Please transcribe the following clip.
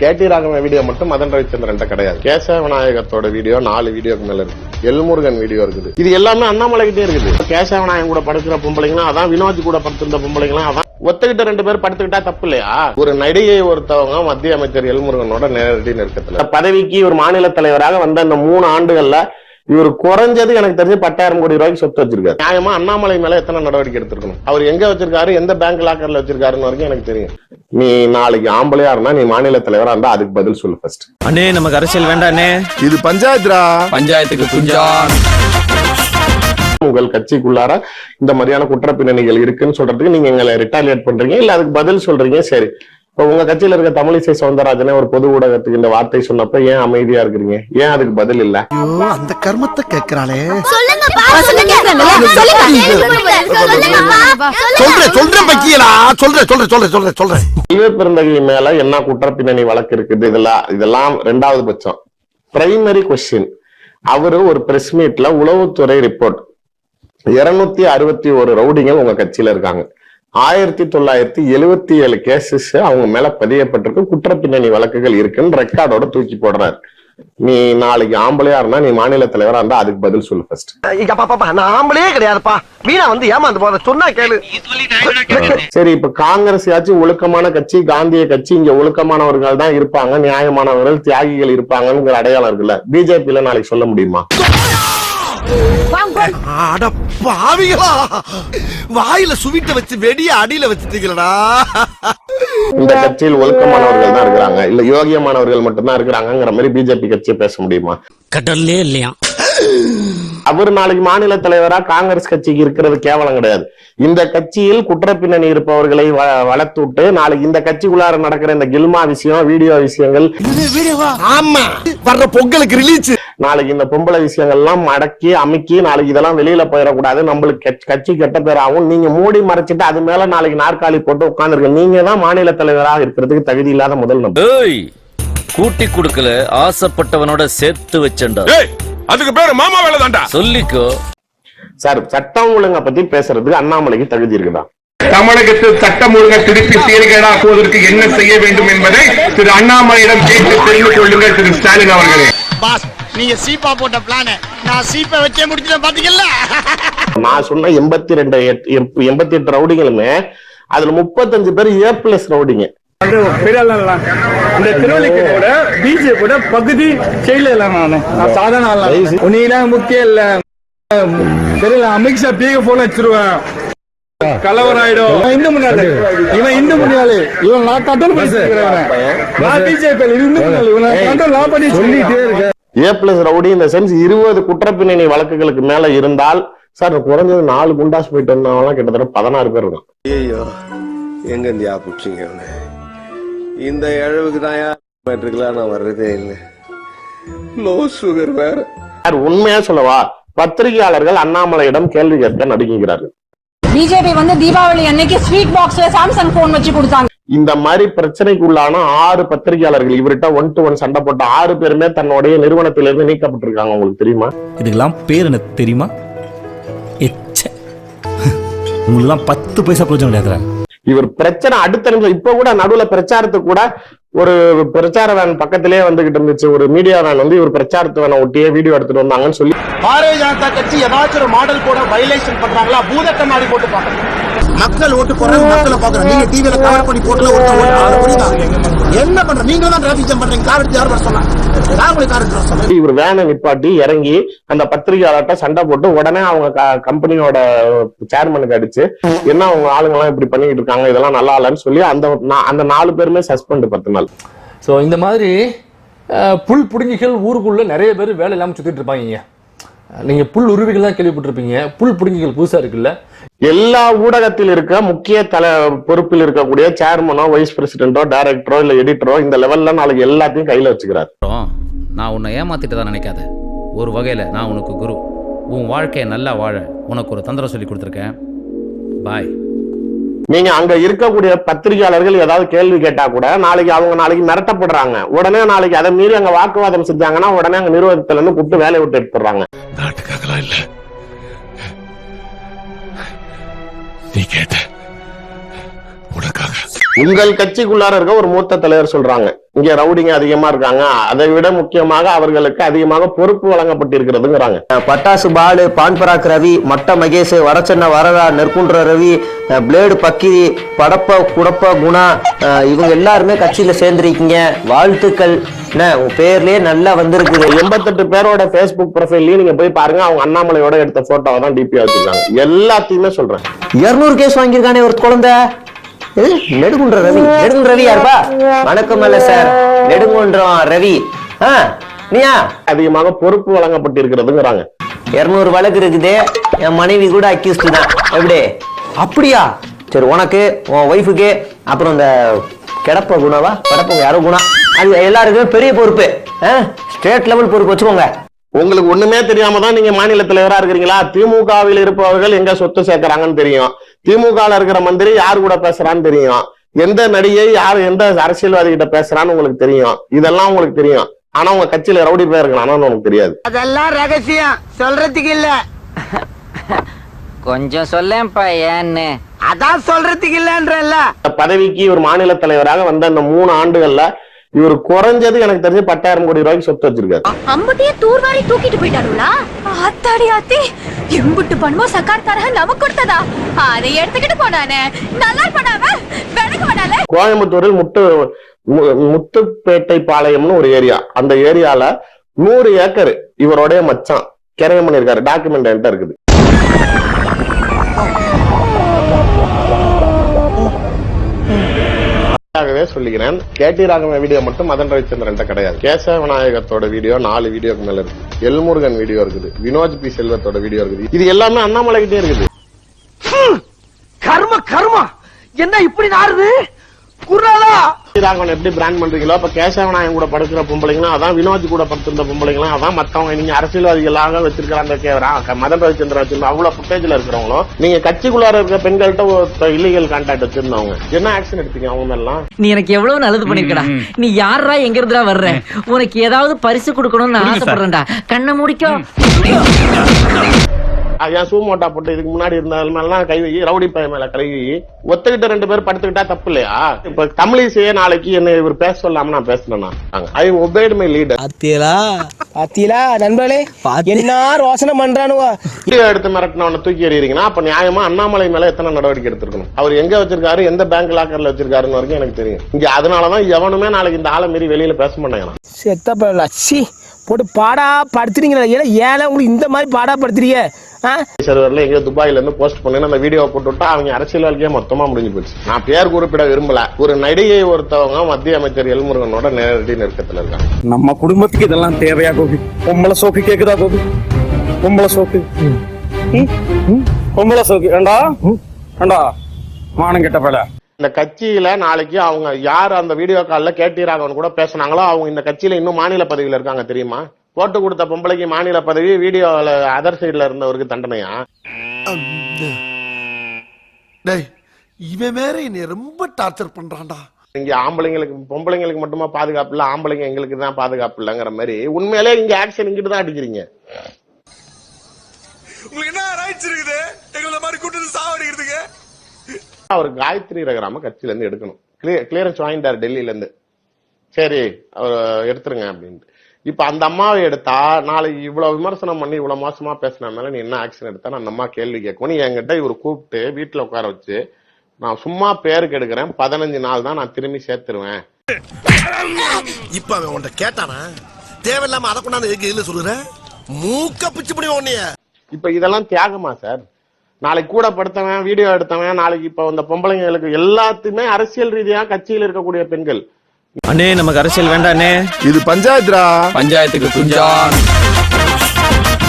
கேடி Raghavan video மட்டும் மதன் ரவிச்சந்திரன் கிடையாது. Kesava விநாயகத்தோட video நாலு வீடியோக்கு மேல இருக்கு. எல்முருகன் வீடியோ இருக்குது. இது எல்லாமே அண்ணாமலைகிட்டே இருக்குது. கேசவ விநாயகன் கூட படுக்கிற பொம்பளைங்களும் அதான் வினோத் கூட படுத்திருந்த பொம்பளைங்களா அதான் ஒத்துக்கிட்ட ரெண்டு பேர் படுத்துக்கிட்டா தப்பு இல்லையா ஒரு நடிகை ஒருத்தவங்க மத்திய அமைச்சர் எல்முருகனோட நேரடி நெருக்கத்துல. பதவிக்கு ஒரு மாநில தலைவராக வந்த இந்த மூணு ஆண்டுகள்ல இவர் குறைஞ்சது எனக்கு தெரிஞ்சு பத்தாயிரம் கோடி ரூபாய்க்கு சொத்து வச்சிருக்காரு. நியாயமா அண்ணாமலை மேல எத்தனை நடவடிக்கை எடுத்திருக்கணும்? அவர் எங்க வச்சிருக்காரு? எந்த பேங்க் லாக்கர்ல வச்சிருக்காருன்னு வரைக்கும் எனக்கு தெரியும். நீ நாளைக்கு ஆம்பளையா இருந்தா நீ மாநில தலைவரா இருந்தா அதுக்கு பதில் சொல்லு ஃபர்ஸ்ட் அண்ணே நமக்கு அரசியல் வேண்டாண்ணே இது பஞ்சாயத்துரா? பஞ்சாயத்துக்கு குஞ்சா உங்கள் கட்சிக்குள்ளார இந்த மாதிரியான குற்ற பின்னணிகள் இருக்குன்னு சொல்றதுக்கு நீங்க எங்களை ரிட்டாலியேட் பண்றீங்க இல்ல அதுக்கு பதில் சொல்றீங்க? சரி. இப்ப உங்க கட்சியில இருக்க தமிழிசை சவுந்தரராஜனே ஒரு பொது ஊடகத்துக்கு இந்த வார்த்தை சொன்னப்ப ஏன் அமைதியா இருக்கிறீங்க? ஏன் அதுக்கு பதில் இல்ல? அந்த கர்மத்தை கேக்குறாளே. சொல்லுங்கப்பா சொல்லுங்க சொல்லுங்கப்பா சொல்றேன் சொல்றேன் பக்கியலா சொல்றேன் சொல்றேன் சொல்றேன் சொல்றேன் சொல்றேன். இளைய பிறந்தகை மேல என்ன குற்ற பின்னணி வழக்கு இருக்குது? இதெல்லாம் இதெல்லாம் ரெண்டாவது பட்சம். பிரைமரி கொஸ்டின் அவரு ஒரு பிரஸ் மீட்ல உளவுத்துறை ரிப்போர்ட் இருநூத்தி அறுபத்தி ஒரு ரவுடிகள் உங்க கட்சியில இருக்காங்க. ஆயிரத்தி தொள்ளாயிரத்தி எழுவத்தி ஏழு கேசஸ் அவங்க மேல பதியப்பட்டிருக்கு. குற்ற பின்னணி வழக்குகள் இருக்குன்னு ரெக்கார்டோட தூக்கி போடுறாரு. நீ நாளைக்கு ஆம்பளையா இருந்தா நீ மாநில தலைவரா இருந்தா அதுக்கு பதில் சொல்லு ஃபர்ஸ்ட் பாப்பா நான் ஆம்பளே கிடையாதுப்பா. வீணா வந்து ஏமாந்து போத சொன்னா கேளு. சரி இப்ப காங்கிரஸ் ஆச்சு ஒழுக்கமான கட்சி காந்திய கட்சி இங்க ஒழுக்கமானவர்கள் தான் இருப்பாங்க நியாயமானவர்கள் தியாகிகள் இருப்பாங்கங்கிற அடையாளம் இருக்குல்ல. பிஜேபியில நாளைக்கு சொல்ல முடியுமா? அட பாவிகளா. வாயில சுவிட்ட வச்சு வெடிய அடியில வச்சுட்டீங்களடா. இந்த கட்சியில் ஒழுக்கமானவர்கள் தான் இருக்கிறாங்க. இல்ல யோகியமானவர்கள் மட்டும்தான் இருக்கிறாங்கிற மாதிரி பிஜேபி கட்சியை பேச முடியுமா? கடல்லே இல்லையா? அவர் நாளைக்கு மாநில தலைவரா காங்கிரஸ் கட்சிக்கு இருக்கிறது கேவலம் கிடையாது. இந்த கட்சியில் குற்ற பின்னணி இருப்பவர்களை வ- வளர்த்து விட்டு நாளைக்கு இந்த கட்சிக்குள்ளார நடக்கிற இந்த கில்மா விஷயம் வீடியோ விஷயங்கள் ஆமா. வர்ற பொங்கலுக்கு ரிலீஸ் நாளைக்கு இந்த பொம்பளை விஷயங்கள்லாம் மடக்கி அமுக்கி நாளைக்கு இதெல்லாம் வெளியில போயிடக்கூடாது. நம்மளுக்கு கட்சி- கட்சி கெட்ட பேராகும் நீங்க மூடி மறைச்சிட்டு அது மேல நாளைக்கு நாற்காலி போட்டு உட்கார்ந்துருக்க. நீங்க தான் மாநில தலைவராக இருக்கிறதுக்கு தகுதி இல்லாத முதல் ஏய் கூட்டி கொடுக்கல ஆசைப்பட்டவனோட சேர்த்து வச்சண்டா அதுக்கு பேரு மாமா வேலை தான்டா. சொல்லிக்கோ. சார் சட்டம் ஒழுங்கை பத்தி பேசுறதுக்கு அண்ணாமலைக்கு தகுதி இருக்குதா? தமிழகத்தில் சட்டம் ஒழுங்கை திருப்பி சீர்கேடாக்குவதற்கு என்ன செய்ய வேண்டும் என்பதை திரு அண்ணாமலையிடம் கேட்டு தெரிந்து கொள்ளுங்கள் திரு ஸ்டாலின் அவர்களே. பாஸ் நீங்க சீப்பா போட்ட பிளான நான் சீப்பை வச்சே முடிச்சிட்டேன் பாத்தீங்கல்ல நான் சொன்ன எண்பத்தி ரெண்டு எண்பத்தி எட்டு ரவுடிங்களுமே அதுல முப்பத்தஞ்சு பேர் ஏ பிளஸ் ரவுடிங்க. இந்த திருவள்ளிக்கோட பிஜேபியோட பகுதி செயலர் நானு. நான் சாதாரண ஆள் இல்ல. உன்னையெல்லாம் முக்கியம் இல்ல. தெரியல அமித்ஷா பீக போல வச்சிருவேன் இவன் இந்து முன்னாடி இவன் இந்து முன்னாடி இவன் நான் கண்ட்ரோல் பண்ணிக்கிறவன் நான் பிஜேபி இந்து முன்னாடி இவன் கண்ட்ரோல் நான் பண்ணி சொல்லிட்டே இருக்கேன் ஏ பிளஸ் ரவுடி இந்த சென்ஸ் இருபது குற்றப்பின்னணி வழக்குகளுக்கு மேல இருந்தால் சார் குறைஞ்சது நாலு குண்டாஸ் போயிட்டு வந்தவங்கலாம் கிட்டத்தட்ட பதினாறு பேர் இருக்கும் ஐயோ எங்க இந்தியா பிடிச்சிங்க இந்த இழவுக்கு தான் நான் வர்றதே இல்லை. லோ சுகர் வேற. உண்மையா சொல்லவா? பத்திரிகையாளர்கள் அண்ணாமலையிடம் கேள்வி கேட்க நடுங்குகிறார்கள் பிஜேபி வந்து தீபாவளி அன்னைக்கு ஸ்வீட் பாக்ஸ்ல சாம்சங் போன் வச்சு கொடுத்தாங்க. இந்த மாதிரி பிரச்சனைக்குள்ளான ஆறு பத்திரிகையாளர்கள் இவர்கிட்ட ஒன் டு ஒன் சண்டை போட்ட ஆறு பேருமே தன்னுடைய நிறுவனத்திலிருந்து நீக்கப்பட்டிருக்காங்க. உங்களுக்கு தெரியுமா? இதுக்கெல்லாம் பேர் என்ன தெரியுமா? எச்ச. உங்களெல்லாம் பத்து பைசா பிரயோஜனம் கிடையாதுடா இவர் பிரச்சனை அடுத்த நிமிஷம் இப்ப கூட நடுவுல பிரச்சாரத்துக்கு கூட ஒரு பிரச்சார வேன் பக்கத்திலேயே வந்துகிட்டு இருந்துச்சு. ஒரு மீடியா வேன் வந்து இவர் பிரச்சாரத்து வேனை ஒட்டியே வீடியோ எடுத்துட்டு வந்தாங்கன்னு சொல்லி பாரதிய ஜனதா கட்சி ஏதாச்சும் ஒரு மாடல் கூட வைலேஷன் பண்றாங்களா? பூத கண்ணாடி போட்டு பாக்கணும் மக்கள் ஓட்டு போடுறது மக்களை பாக்குறோம் நீங்க டிவில கவர் பண்ணி போட்டுல ஒருத்தன் ஓட்டு புரியுதா? என்ன பண்ற? நீங்க தான் டிராபிக் ஜாம் பண்றீங்க. கார் எடுத்து யார் வர சொன்னா? யார் உங்களுக்கு கார் எடுத்து வர சொன்னா? இவர் வேனை நிப்பாட்டி இறங்கி அந்த பத்திரிகையாளர்கிட்ட சண்டை போட்டு உடனே அவங்க க- கம்பெனியோட சேர்மனுக்கு அடிச்சு என்ன அவங்க ஆளுங்க எல்லாம் இப்படி பண்ணிட்டு இருக்காங்க? இதெல்லாம் நல்லா இல்லைன்னு சொல்லி அந்த அந்த நாலு பேருமே சஸ்பெண்ட் பத்து நாள். ஸோ இந்த மாதிரி புல் புடுங்கிகள் ஊருக்குள்ள நிறைய பேர் வேலை இல்லாமல் சுத்திட்டு இருப்பாங்க. நீங்க புல் உருவிகள் தான் கேள்விப்பட்டிருப்பீங்க. புல் புடுங்கிகள் புதுசா இருக்குல்ல? எல்லா ஊடகத்தில் இருக்க முக்கிய தல பொறுப்பில் இருக்கக்கூடிய சேர்மனோ வைஸ் பிரசிடென்டோ டைரக்டரோ இல்ல எடிட்டரோ இந்த லெவல்ல நாளைக்கு எல்லாத்தையும் கையில வச்சுக்கிறாரு. நான் உன்னை ஏமாத்திட்டு தான் நினைக்காத. ஒரு வகையில நான் உனக்கு குரு. உன் வாழ்க்கையை நல்லா வாழ உனக்கு ஒரு தந்திரம் சொல்லி கொடுத்துருக்கேன். பாய் நீங்க அங்க இருக்கக்கூடிய பத்திரிகையாளர்கள் ஏதாவது கேள்வி கேட்டா கூட நாளைக்கு அவங்க நாளைக்கு மிரட்டப்படுறாங்க. உடனே நாளைக்கு அதை மீறி அங்க வாக்குவாதம் செஞ்சாங்கன்னா உடனே அங்க நிறுவனத்துல இருந்து கூப்பிட்டு வேலையை விட்டு எடுத்துறாங்க நாட்டுக்காகலாம் இல்ல. நீ கேட்ட உங்கள் கட்சிக்குள்ளார இருக்க ஒரு மூத்த தலைவர் சொல்றாங்க. இங்க ரவுடிங்க அதிகமா இருக்காங்க. அதை விட முக்கியமாக அவர்களுக்கு அதிகமாக பொறுப்பு வழங்கப்பட்டிருக்கிறதுங்கிறாங்க. பட்டாசு பாலு பான்பராக் ரவி மட்ட மகேஷ் வடச்சென்ன வரதா நெற்குன்ற ரவி பிளேடு பக்கிரி படப்ப குடப்ப குணா இவங்க எல்லாருமே கட்சியில சேர்ந்திருக்கீங்க. வாழ்த்துக்கள். பேர்லயே நல்லா வந்திருக்குது. எண்பத்தெட்டு பேரோட Facebook ப்ரொஃபைல்லயும் நீங்க போய் பாருங்க. அவங்க அண்ணாமலையோட எடுத்த போட்டோவை தான் டிபி வச்சிருக்காங்க. எல்லாத்தையுமே சொல்றேன். இருநூறு கேஸ் வாங்கியிருக்கானே ஒரு குழந்தை. எது? நெடுங்குன்ற ரவி. நெடுங்குன்ற ரவி யாருப்பா? வணக்கம் அல்ல சார். நெடுங்குன்றம் ரவி. ஆ நீயா? அதிகமாக பொறுப்பு வழங்கப்பட்டிருக்கிறதுங்கிறாங்க. இருநூறு வழக்கு இருக்குது. என் மனைவி கூட அக்யூஸ்டு தான். எப்படி? அப்படியா? சரி உனக்கு உன் ஒய்ஃபுக்கு அப்புறம் இந்த கிடப்ப குணவா? கிடப்ப யாரோ குணம்? அது எல்லாருக்குமே பெரிய பொறுப்பு. ஸ்டேட் லெவல் பொறுப்பு வச்சுக்கோங்க. உங்களுக்கு ஒண்ணுமே தெரியாம தான் நீங்க மாநில தலைவரா இருக்கிறீங்களா? திமுகவில் இருப்பவர்கள் எங்க சொத்து சேர்க்கறாங்கன்னு தெரியும். திமுகல இருக்கிற மந்திரி யார் கூட பேசுறான்னு தெரியும். எந்த நடிகை யார் எந்த அரசியல்வாதி கிட்ட பேசுறான்னு உங்களுக்கு தெரியும். இதெல்லாம் உங்களுக்கு தெரியும். ஆனா உங்க கட்சியில ரவுடி பேர் இருக்கலாம்னு உனக்கு தெரியாது. அதெல்லாம் ரகசியம். சொல்றதுக்கு இல்ல. கொஞ்சம் சொல்லேன்ப்பா ஏன்னு. அதான் சொல்றதுக்கு இல்லன்றல்ல. இந்த பதவிக்கு ஒரு மாநில தலைவராக வந்த இந்த மூணு ஆண்டுகள்ல இவர் குறைஞ்சது எனக்கு தெரிஞ்சு பத்தாயிரம் கோடி ரூபாய்க்கு சொத்து வச்சிருக்காரு. அம்புட்டிய தூர்வாரி தூக்கிட்டு போயிட்டாருங்களா ஆத்தாடி ஆத்தி எம்புட்டு பணமோ சக்கார்காரக நமக்கு கொடுத்ததா? அதை எடுத்துக்கிட்டு போனானே. நல்லா பண்ணாம விலகு பண்ணாலே கோயம்புத்தூரில் முத்து மு- முத்துப்பேட்டை பாளையம்னு ஒரு ஏரியா. அந்த ஏரியால நூறு ஏக்கர் இவருடைய மச்சான். கிரையம் பண்ணிருக்காரு டாக்குமெண்ட் என்கிட்ட இருக்குது. ஆகவே சொல்லிக்கிறேன் கேடி ராகவன் வீடியோ மட்டும் மதன் ரவிச்சந்திரன் கிடையாது. கேசவ விநாயகத்தோட வீடியோ நாலு வீடியோக்கு மேல இருக்கு. எல்முருகன் வீடியோ இருக்குது. வினோத் பி செல்வத்தோட வீடியோ இருக்குது. இது எல்லாமே அண்ணாமலை கிட்டே இருக்குது கர்ம கர்மா! என்ன இப்படி நாருது குரலா? ராகவன் எப்படி பிராண்ட் பண்றீங்களோ அப்ப கேசவநாயகம் கூட படுக்கிற பொம்பளைங்களும் அதான் வினோத் கூட படுத்திருந்த பொம்பளைங்களும் அதான் மத்தவங்க நீங்க அரசியல்வாதிகளாக வச்சிருக்கிறாங்க கேவரா மதன் ரவிச்சந்திரன் வச்சிருந்தா அவ்வளவு ஃபுட்டேஜ்ல இருக்கிறவங்களும் நீங்க கட்சிக்குள்ளார இருக்கிற பெண்கள்கிட்ட இல்லீகல் கான்டாக்ட் வச்சிருந்தவங்க. என்ன ஆக்ஷன் எடுத்தீங்க அவங்க மேலாம் நீ எனக்கு எவ்வளவு நல்லது பண்ணிருக்கடா. நீ யாரா எங்க இருந்துடா வர்ற உனக்கு ஏதாவது பரிசு கொடுக்கணும்னு ஆசைப்படுறேன்டா. கண்ணை முடிக்கோ. அது ஏன் சூமோட்டா போட்டு இதுக்கு முன்னாடி இருந்ததுலாம் கை வை ரவுடி பையன் மேல கை வை. ஒத்துக்கிட்ட ரெண்டு பேர் படுத்துக்கிட்டா தப்பு இல்லையா? இப்ப தமிழிசையே நாளைக்கு என்ன இவர் பேச சொல்லாம நான் பேசலனா ஐ ஒபேட் மை லீடர் பாத்தீங்களா பாத்தீங்களா நண்பர்களே? என்ன ரோசனை பண்றானுவா எடுத்து மிரட்டினவனை தூக்கி எறியறீங்கன்னா அப்ப நியாயமா அண்ணாமலை மேல எத்தனை நடவடிக்கை எடுத்திருக்கணும்? அவர் எங்க வச்சிருக்காரு? எந்த பேங்க் லாக்கர்ல வச்சிருக்காருன்னு வரைக்கும் எனக்கு தெரியும். இங்க அதனாலதான் எவனுமே நாளைக்கு இந்த ஆளை மீறி வெளியில பேச மாட்டேங்கிறான். செத்த பரவாயில்ல சி போட்டு பாடா படுத்துறீங்களா ஏன்னா ஏழை உங்களுக்கு இந்த மாதிரி பாடா படுத்துறீங்க? சர்வர்ல எங்கேயோ துபாயில இருந்து போஸ்ட் பண்ணி அந்த வீடியோவை போட்டு விட்டா அவங்க அரசியல் வாழ்க்கையே மொத்தமா முடிஞ்சு போச்சு. நான் பேர் குறிப்பிட விரும்பல. ஒரு நடிகை ஒருத்தவங்க மத்திய அமைச்சர் எல்முருகனோட நேரடி நெருக்கத்துல இருக்காங்க. நம்ம குடும்பத்துக்கு இதெல்லாம் தேவையா கோபி? பொம்பளை சோக்கு கேக்குதா கோபி? பொம்பளை சோக்கு? பொம்பளை சோக்கு. ஏண்டா? ஏண்டா? மானம் கெட்ட பல இந்த கட்சியில நாளைக்கு அவங்க யார் அந்த வீடியோ கால்ல கேட்டீராங்கன்னு கூட பேசுனாங்களோ அவங்க இந்த கட்சியில இன்னும் மாநில பதவியில இருக்காங்க தெரியுமா? போட்டு கொடுத்த பொம்பளைக்கு மாநில பதவி வீடியோல அதர் சைடுல இருந்தவருக்கு தண்டனையா? டேய் இவன் வேற என்னை ரொம்ப டார்ச்சர் பண்றான்டா. இங்க ஆம்பளைங்களுக்கு பொம்பளைங்களுக்கு மட்டுமா பாதுகாப்பு இல்ல ஆம்பளைங்க எங்களுக்கு தான் பாதுகாப்பு இல்லைங்கிற மாதிரி உண்மையிலே இங்க ஆக்ஷன் இங்கிட்டு தான் அடிக்கிறீங்க. உங்களுக்கு என்ன ரைட்ஸ் இருக்குது? எங்களை மாதிரி கூட்டு சாவடிக்கிறதுக்கு? அவர் காயத்ரி ரகராம கட்சியில இருந்து எடுக்கணும் கிளியரன்ஸ் வாங்கிட்டார் டெல்லியில இருந்து சரி அவர் எடுத்துருங்க அப்படின்ட்டு. இப்ப அந்த அம்மாவை எடுத்தா நாளைக்கு இவ்வளவு விமர்சனம் பண்ணி இவ்வளவு மோசமா பேசின மேல நீ என்ன ஆக்ஷன் எடுத்தா அந்த அம்மா கேள்வி கேட்கும். நீ என்கிட்ட இவர் கூப்பிட்டு வீட்டுல உட்கார வச்சு நான் சும்மா பேருக்கு எடுக்கிறேன் பதினஞ்சு நாள் தான் நான் திரும்பி சேர்த்துருவேன். இப்ப அவன் உன்ட்ட கேட்டானா? தேவையில்லாம அதை கொண்டாந்து எதுக்கு இதுல சொல்லுற? மூக்க பிச்சு பண்ணி உன்னைய. இப்ப இதெல்லாம் தியாகமா சார்? நாளைக்கு கூட படுத்தவன் வீடியோ எடுத்தவன் நாளைக்கு இப்ப இந்த பொம்பளைங்களுக்கு எல்லாத்துமே அரசியல் ரீதியா கட்சியில் இருக்கக்கூடிய பெண்கள் அண்ணே நமக்கு அரசியல் வேண்டாண்ணே. இது பஞ்சாயத்துரா? பஞ்சாயத்துக்கு குஞ்சா